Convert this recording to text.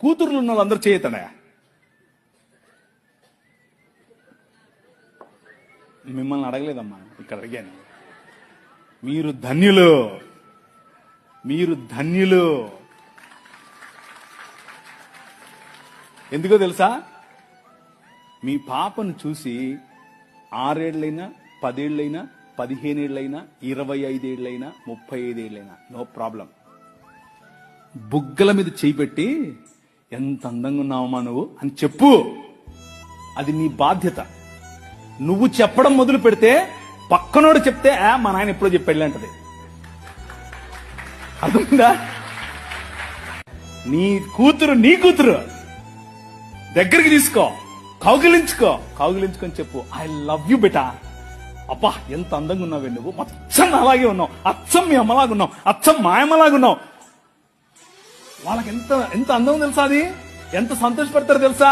కూతుర్లు ఉన్న వాళ్ళందరూ చేయతడా మిమ్మల్ని అడగలేదమ్మా ఇక్కడ అడిగాను. మీరు ధన్యులు మీరు ధన్యులు. ఎందుకో తెలుసా? మీ పాపను చూసి ఆరేళ్ళైనా పదేళ్ళైనా పదిహేనేళ్ళైనా ఇరవై ఐదేళ్ళైనా ముప్పై ఐదేళ్ళైనా నో ప్రాబ్లం. బుగ్గల మీద చేయి పెట్టి ఎంత అందంగా ఉన్నావమ్మా నువ్వు అని చెప్పు. అది నీ బాధ్యత. నువ్వు చెప్పడం మొదలు పెడితే పక్కనోడు చెప్తే ఆ మా నాయన ఎప్పుడో చెప్పాడు అంటది. అర్థమైందా? నీ కూతురు నీ కూతురు. దగ్గరికి తీసుకో. కౌగిలించుకో. కౌగిలించుకొని చెప్పు ఐ లవ్ యు బెటా. అబ్బా ఎంత అందంగా ఉన్నావే నువ్వు. అచ్చం అలాగే ఉన్నావు. అచ్చం మీ అమ్మలాగా ఉన్నావు. అచ్చం మా అమ్మలాగా ఉన్నావు. వాళ్ళకి ఎంత ఎంత అందం తెలుసా అది? ఎంత సంతోషపడతారో తెలుసా?